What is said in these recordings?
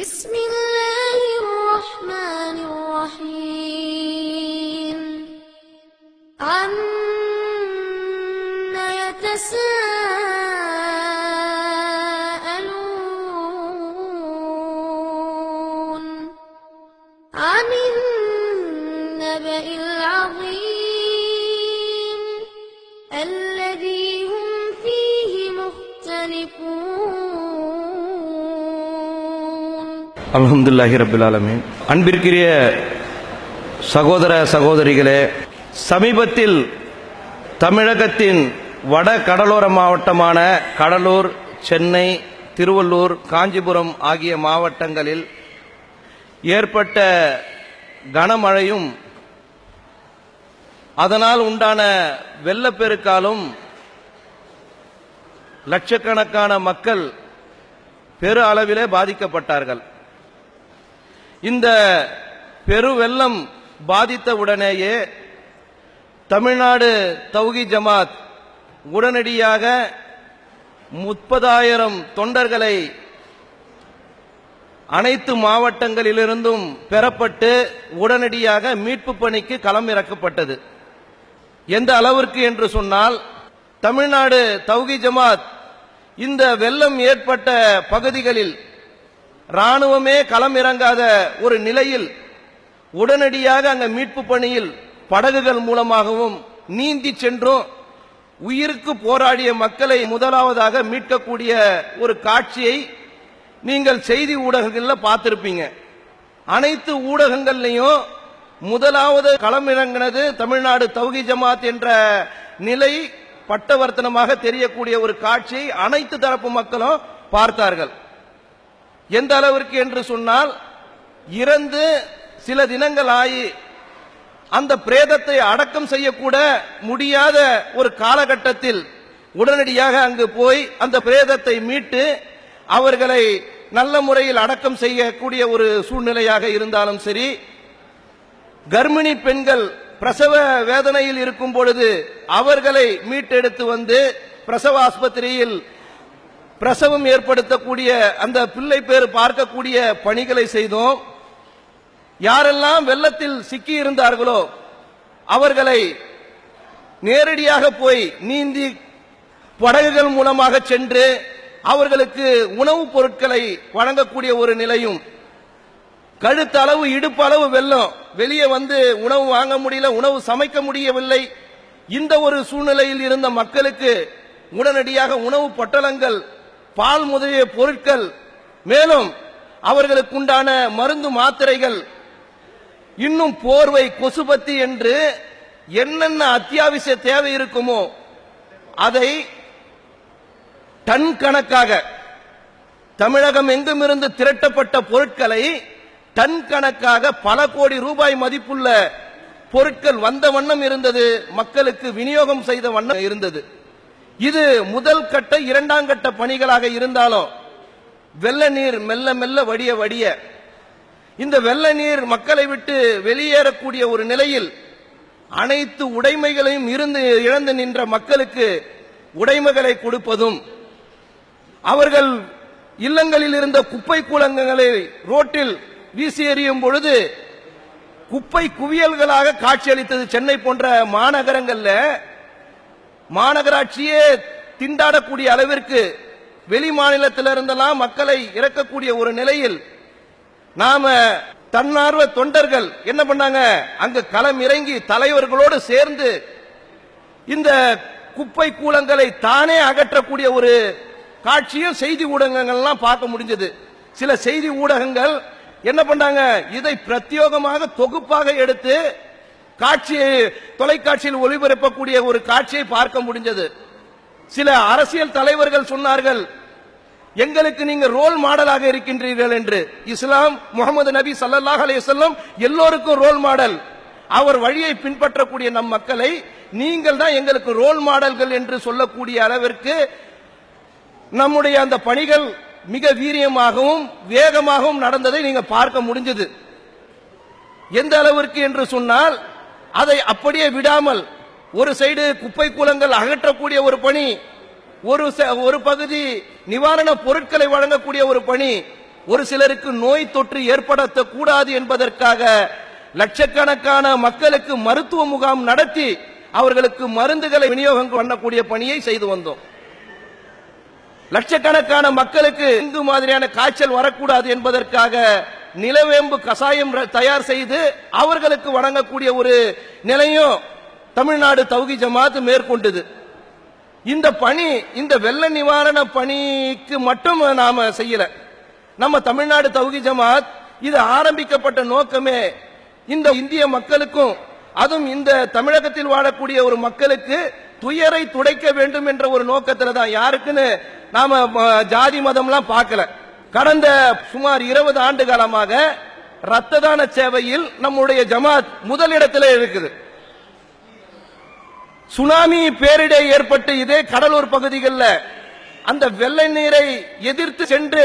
بسم الله الرحمن الرحيم. عم يتساءلون அலமதுல்லாஹி ரபுல் ஆலமின். அன்பிற்குரிய சகோதர சகோதரிகளே சமீபத்தில் தமிழகத்தின் வட கடலோர மாவட்டமான கடலூர் சென்னை திருவள்ளூர் காஞ்சிபுரம் ஆகிய மாவட்டங்களில் ஏற்பட்ட கனமழையும் அதனால் உண்டான வெள்ளப்பெருக்காலும் லட்சக்கணக்கான மக்கள் பெரு அளவிலே பாதிக்கப்பட்டார்கள். இந்த பெருவெள்ளம் பாதித்த உடனேயே தமிழ்நாடு தௌகி ஜமாத் உடனடியாக முப்பதாயிரம் தொண்டர்களை அனைத்து மாவட்டங்களிலிருந்தும் பெறப்பட்டு உடனடியாக மீட்பு பணிக்கு களம் இறக்கப்பட்டது. எந்த அளவிற்கு என்று சொன்னால் தமிழ்நாடு தௌகி ஜமாத் இந்த வெள்ளம் ஏற்பட்ட பகுதிகளில் ராணுவமே களம் இறங்காத ஒரு நிலையில் உடனடியாக அங்க மீட்பு பணியில் படகுகள் மூலமாகவும் நீந்தி சென்றும். உயிருக்கு போராடிய மக்களை முதலாவதாக மீட்கக்கூடிய ஒரு காட்சியை நீங்கள் செய்தி ஊடகங்களில் பார்த்திருப்பீங்க. அனைத்து ஊடகங்கள்லையும் முதலாவது களமிறங்கினது தமிழ்நாடு தௌகி ஜமாத் என்ற நிலை பட்டவர்த்தனமாக தெரியக்கூடிய ஒரு காட்சியை அனைத்து தரப்பு மக்களும் பார்த்தார்கள். எந்த அளவிற்கு என்று சொன்னால் இறந்து சில தினங்கள் ஆகி அந்த பிரேதத்தை அடக்கம் செய்யக்கூட முடியாத ஒரு காலகட்டத்தில் உடனடியாக அங்கு போய் அந்த பிரேதத்தை மீட்டு அவர்களை நல்ல முறையில் அடக்கம் செய்யக்கூடிய ஒரு சூழ்நிலையாக இருந்தாலும் சரி கர்ப்பிணி பெண்கள் பிரசவ வேதனையில் இருக்கும் பொழுது அவர்களை மீட்டெடுத்து வந்து பிரசவ ஆஸ்பத்திரியில் பிரசவம் ஏற்படுத்தக்கூடிய அந்த பிள்ளை பேர் பார்க்கக்கூடிய பணிகளை செய்தோம். யாரெல்லாம் வெள்ளத்தில் சிக்கி இருந்தார்களோ அவர்களை நேரடியாக போய் நீந்தி படகுகள் மூலமாக சென்று அவர்களுக்கு உணவுப் பொருட்களை வழங்கக்கூடிய ஒரு நிலையும். கழுத்தளவு இடுப்பளவு வெள்ளம். வெளியே வந்து உணவு வாங்க முடியல உணவு சமைக்க முடியவில்லை. இந்த ஒரு சூழ்நிலையில் இருந்த மக்களுக்கு உடனடியாக உணவு பொட்டலங்கள் பால் முதலிய பொருட்கள் மேலும் அவர்களுக்கு உண்டான மருந்து மாத்திரைகள் இன்னும் போர்வை கொசுபத்தி என்று என்னென்ன அத்தியாவசிய தேவை இருக்குமோ அதை டன் கணக்காக தமிழகம் எங்கும் இருந்து திரட்டப்பட்ட பொருட்களை டன் கணக்காக பல கோடி ரூபாய் மதிப்புள்ள பொருட்கள் வந்த வண்ணம் இருந்தது மக்களுக்கு விநியோகம் செய்த வண்ணம் இருந்தது. இது முதல் கட்ட இரண்டாம் கட்ட பணிகளாக இருந்தாலும் வெள்ள நீர் மெல்ல மெல்ல வடிய வடிய. இந்த வெள்ள நீர் மக்களை விட்டு வெளியேறக்கூடிய ஒரு நிலையில் அனைத்து உடைமைகளையும் இருந்து இழந்து நின்ற மக்களுக்கு உடைமைகளை கொடுப்பதும் அவர்கள் இல்லங்களில் இருந்த குப்பை கூலங்களை ரோட்டில் வீசி எறியும் பொழுது குப்பை குவியல்களாக காட்சியளித்தது சென்னை போன்ற மாநகரங்களில் மாநகராட்சியே திண்டாடக்கூடிய அளவிற்கு வெளி மாநிலத்திலிருந்தெல்லாம் மக்களை இறக்கக்கூடிய ஒரு நிலையில் நாம தன்னார்வ தொண்டர்கள் என்ன பண்ணாங்க? அங்கு களம் இறங்கி தலைவர்களோடு சேர்ந்து இந்த குப்பை கூலங்களை தானே அகற்றக்கூடிய ஒரு காட்சியும் செய்தி ஊடகங்கள்லாம் பார்க்க முடிஞ்சது. சில செய்தி ஊடகங்கள் என்ன பண்ணாங்க? இதை பிரத்யோகமாக தொகுப்பாக எடுத்து காட்சியை தொலைக்காட்சியில் ஒளிபரப்பக்கூடிய ஒரு காட்சியை பார்க்க முடிஞ்சது. சில அரசியல் தலைவர்கள் சொன்னார்கள் எங்களுக்கு நீங்க ரோல் மாடலாக இருக்கின்றீர்கள் என்று. இஸ்லாம் முகமது நபி சல்லாஹ் அலையம் எல்லோருக்கும் ரோல் மாடல் அவர் வழியை பின்பற்றக்கூடிய நம் மக்களை நீங்கள் தான் எங்களுக்கு ரோல் மாடல்கள் என்று சொல்லக்கூடிய அளவிற்கு நம்முடைய அந்த பணிகள் மிக வீரியமாகவும் வேகமாகவும் நடந்ததை நீங்க பார்க்க முடிஞ்சது. எந்த அளவிற்கு என்று சொன்னால் அதை அப்படியே விடாமல் ஒரு சைடு குப்பை கூலங்கள் அகற்றக்கூடிய ஒரு பணி ஒரு ச- ஒரு பகுதி நிவாரண பொருட்களை வழங்கக்கூடிய ஒரு பணி ஒரு சிலருக்கு நோய் தொற்று ஏற்படுத்தக்கூடாது என்பதற்காக லட்சக்கணக்கான மக்களுக்கு மருத்துவ முகாம் நடத்தி அவர்களுக்கு மருந்துகளை விநியோகம் பண்ணக்கூடிய பணியை செய்து வந்தோம். லட்சக்கணக்கான மக்களுக்கு இந்து மாதிரியான காய்ச்சல் வரக்கூடாது என்பதற்காக நிலவேம்பு கசாயம் தயார் செய்து அவர்களுக்கு வணங்கக்கூடிய ஒரு நிலையும் தமிழ்நாடு தௌகி ஜமாத் மேற்கொண்டது. இந்த பணி இந்த வெள்ள நிவாரண பணிக்கு மட்டும் நாம செய்யல. நம்ம தமிழ்நாடு தௌகி ஜமாத் இது ஆரம்பிக்கப்பட்ட நோக்கமே இந்த இந்திய மக்களுக்கும் அதுவும் இந்த தமிழகத்தில் வாழக்கூடிய ஒரு மக்களுக்கு துயரை துடைக்க வேண்டும் என்ற ஒரு நோக்கத்துல தான். யாருக்குன்னு நாம ஜாதி மதம்லாம் பார்க்கல. கடந்த சுமார் இருபது ஆண்டு காலமாக ரத்த தான சேவையில் நம்முடைய ஜமாத் முதலிடத்தில் இருக்குது. சுனாமி பேரிடர் ஏற்பட்டு இதே கடலூர் பகுதிகளில் அந்த வெள்ளை நீரை எதிர்த்து சென்று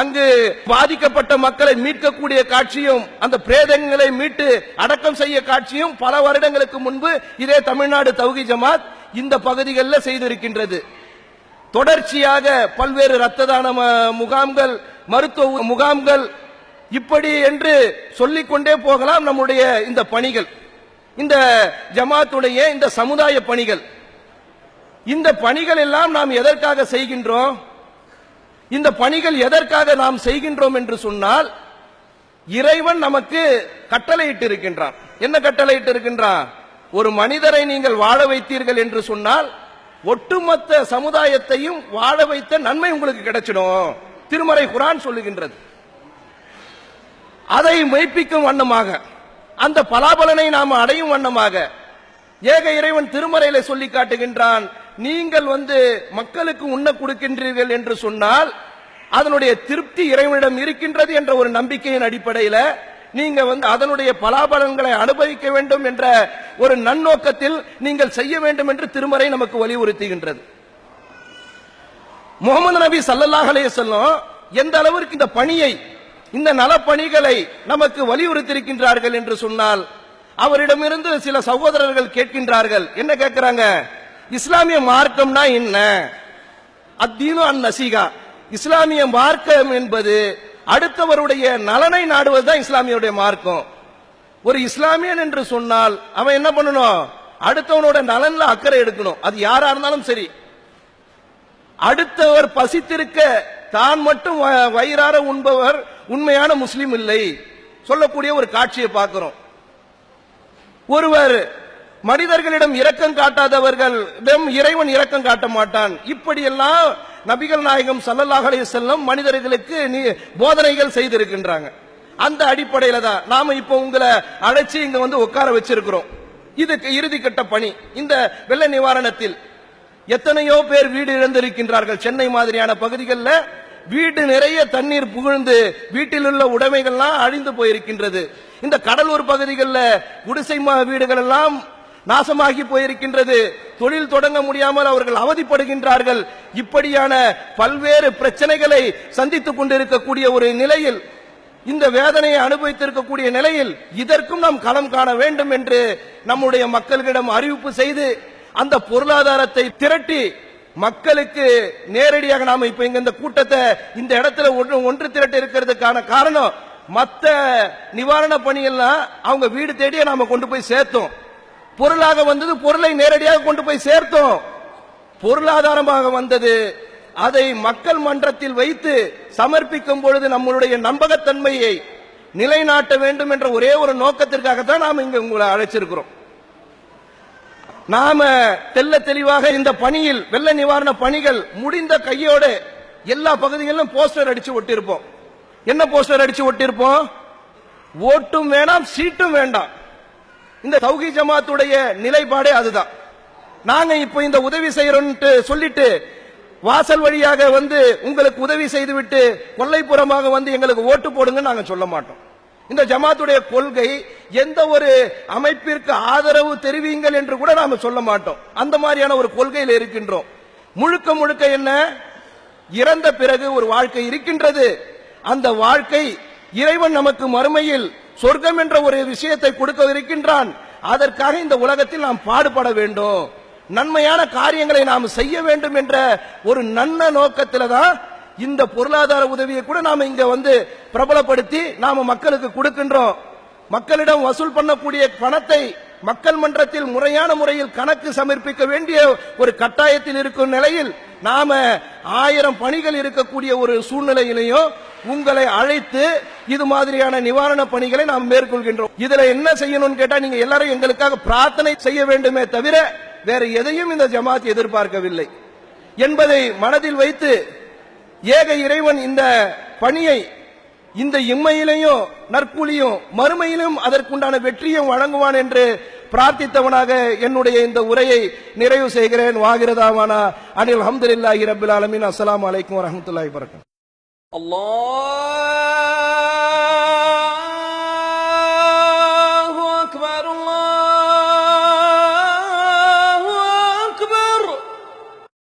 அங்கு பாதிக்கப்பட்ட மக்களை மீட்கக்கூடிய காட்சியும் அந்த பிரேதங்களை மீட்டு அடக்கம் செய்ய காட்சியும் பல வருடங்களுக்கு முன்பு இதே தமிழ்நாடு தௌகி ஜமாத் இந்த பகுதிகளில் செய்திருக்கின்றது. தொடர்ச்சியாக பல்வேறு ரத்த தான முகாம்கள் மருத்துவ முகாம்கள் இப்படி என்று சொல்லிக்கொண்டே போகலாம் நம்முடைய இந்த பணிகள். இந்த ஜமாத்துடைய இந்த சமுதாய பணிகள். இந்த பணிகள் எல்லாம் நாம் எதற்காக செய்கின்றோம்? இந்த பணிகள் எதற்காக நாம் செய்கின்றோம் என்று சொன்னால் இறைவன் நமக்கு கட்டளையிட்டு இருக்கின்றான் என்ன கட்டளையிட்டு இருக்கின்றான் ஒரு மனிதரை நீங்கள் வாழ வைத்தீர்கள் என்று சொன்னால் ஒட்டுமொத்த சமுதாயத்தையும் வாழ வைத்த நன்மை உங்களுக்கு கிடைச்சிடும். திருமறை குரான் சொல்லுகின்றது. அதை மெய்ப்பிக்கும் வண்ணமாக அந்த பலாபலனை நாம் அடையும் வண்ணமாக ஏக இறைவன் திருமறையில சொல்லி காட்டுகின்றான் நீங்கள் வந்து மக்களுக்கு உண்ண கொடுக்கின்றீர்கள் என்று சொன்னால் அதனுடைய திருப்தி இறைவனிடம் இருக்கின்றது என்ற ஒரு நம்பிக்கையின் அடிப்படையில் நீங்க வந்து அதனுடைய பலாபலன்களை அனுபவிக்க வேண்டும் என்ற ஒரு நன்னோக்கத்தில் நீங்கள் செய்ய வேண்டும் என்று திருமறை நமக்கு வலியுறுத்துகின்றது. முகமது நபி ஸல்லல்லாஹு சொல்லும் எந்த அளவிற்கு இந்த பணியை இந்த நலப்பணிகளை நமக்கு வலியுறுத்தியிருக்கின்றார்கள் என்று சொன்னால் அவரிடமிருந்து சில சகோதரர்கள் கேட்கின்றார்கள். என்ன கேட்கிறாங்க? இஸ்லாமிய மார்க்கம்னா என்ன? அத்தீனு அன் நசீகா இஸ்லாமிய மார்க்கம் என்பது அடுத்தவருடைய நலனை நாடுவதுதான் இஸ்லாமியுடைய மார்க்கம். ஒரு இஸ்லாமியன் என்று சொன்னால் அவன் என்ன பண்ணணும்? அடுத்தவனோட நலன்ல அக்கறை எடுக்கணும். அது யாரா இருந்தாலும் சரி. அடுத்தவர் பசித்திருக்க தான் மட்டும் வ- வயிறார உண்பவர் உண்மையான முஸ்லீம் இல்லை. சொல்லக்கூடிய ஒரு காட்சியை பார்க்கிறோம். ஒருவர் மனிதர்களிடம் இரக்கம் காட்டாதவர்களிடம் இறைவன் இரக்கம் காட்ட மாட்டான். இப்படியெல்லாம் நபிகள் நாயகம் சல்லல்லாஹ் அலைஹி செல்லம் மனிதர்களுக்கு நீ- போதனைகள் செய்திருக்கின்றாங்க. அந்த அடிப்படையில தான் நாம இப்போ உங்களை அழைச்சி இங்க வந்து உட்கார வச்சிருக்கிறோம். இதுக்கு இறுதி கட்ட பணி. இந்த வெள்ள நிவாரணத்தில் எத்தனையோ பேர் வீடு இழந்திருக்கின்றார்கள். சென்னை மாதிரியான பகுதிகளில் வீடு நிறைய தண்ணீர் புகழ்ந்து வீட்டில் உள்ள உடைமைகள்லாம் அழிந்து போயிருக்கின்றது. இந்த கடலூர் பகுதிகளில் குடிசை மா- வீடுகள் எல்லாம் நாசமாகி போயிருக்கின்றது. தொழில் தொடங்க முடியாமல் அவர்கள் அவதிப்படுகின்றார்கள். இப்படியான பல்வேறு பிரச்சனைகளை சந்தித்துக் கொண்டிருக்கக்கூடிய ஒரு நிலையில் இந்த வேதனையை அனுபவித்திருக்கக்கூடிய நிலையில் இதற்கும் நாம் களம் காண வேண்டும் என்று நம்முடைய மக்களிடம் அறிவிப்பு செய்து அந்த பொருளாதாரத்தை திரட்டி மக்களுக்கு நேரடியாக நாம இப்ப இங்க இந்த கூட்டத்தை இந்த இடத்துல ஒன்று ஒன்று திரட்டி இருக்கிறதுக்கான காரணம் மற்ற நிவாரண பணியெல்லாம் அவங்க வீடு தேடியே நாம கொண்டு போய் சேர்த்தோம். பொருளாக வந்தது பொருளை நேரடியாக கொண்டு போய் சேர்த்தோம். பொருளாதாரமாக வந்தது அதை மக்கள் மன்றத்தில் வைத்து சமர்ப்பிக்கும் பொழுது நம்மளுடைய நம்பகத்தன்மையை நிலைநாட்ட வேண்டும் என்ற ஒரே ஒரு நோக்கத்திற்காகத்தான் நாம் இங்கு உங்களை அழைச்சிருக்கிறோம். நாம தெல்ல தெளிவாக இந்த பணியில் வெள்ள நிவாரண பணிகள் முடிந்த கையோடு எல்லா பகுதிகளிலும் போஸ்டர் அடிச்சு ஒட்டியிருப்போம். என்ன போஸ்டர் அடிச்சு ஒட்டியிருப்போம்? ஓட்டும் வேண்டாம் சீட்டும் வேண்டாம். இந்த சௌகி ஜமாத்துடைய நிலைப்பாடே அதுதான். நாங்க இப்போ இந்த உதவி செய்யறோம்னு சொல்லிட்டு வாசல் வழியாக வந்து உங்களுக்கு உதவி செய்துவிட்டு கொல்லைப்புறமாக வந்து எங்களுக்கு ஓட்டு போடுங்கன்னு நாங்க சொல்ல மாட்டோம். இந்த ஜமாத்துடைய கொள்கை எந்த ஒரு அமைப்பிற்கு ஆதரவு தெரிவிங்கள் என்று கூட நாம சொல்ல மாட்டோம். அந்த மாதிரியான ஒரு கொள்கையில் இருக்கின்றோம். முழுக்க முழுக்க என்ன? இறந்த பிறகு ஒரு வாழ்க்கை இருக்கின்றது. அந்த வாழ்க்கை இறைவன் நமக்கு மறுமையில் சொர்க்கம் என்ற ஒரு விஷயத்தை கொடுக்க இருக்கின்றான் அதற்காக இந்த உலகத்தில் நாம் பாடுபட வேண்டும். நன்மையான காரியங்களை நாம் செய்ய வேண்டும் என்ற ஒரு நன்ன நோக்கத்தில் தான் இந்த பொருளாதார உதவியை கூட நாம் இங்க வந்து பிரபலப்படுத்தி நாம மக்களுக்கு கொடுக்கின்றோம். மக்களிடம் வசூல் பண்ணக்கூடிய பணத்தை மக்கள் மன்றத்தில் முறையான முறையில் கணக்கு சமர்ப்பிக்க வேண்டிய ஒரு கட்டாயத்தில் இருக்கும் நிலையில் நாம ஆயிரம் பணிகள் இருக்கக்கூடிய ஒரு சூழ்நிலையிலையும் உங்களை அழைத்து இது மாதிரியான நிவாரண பணிகளை நாம் மேற்கொள்கின்றோம். இதுல என்ன செய்யணும்னு கேட்டா நீங்க எல்லாரும் எங்களுக்காக பிரார்த்தனை செய்ய வேண்டுமே தவிர வேற எதையும் இந்த ஜமாத் எதிர்பார்க்கவில்லை. என்பதை மனதில் வைத்து ஏக இறைவன் இந்த பணியை இந்த இம்மையிலையும் நற்கூலியும் மறுமையிலும் அதற்குண்டான வெற்றியும் வழங்குவான் என்று பிரார்த்தித்தவனாக என்னுடைய இந்த உரையை நிறைவு செய்கிறேன். வாகிறதாவானா அனில் அஹமதுல்லாஹி ரபுல் அலமின் அஸ்லாம் அலைக்கும் வரஹ்மத்துல்லாஹி வரகம் Allah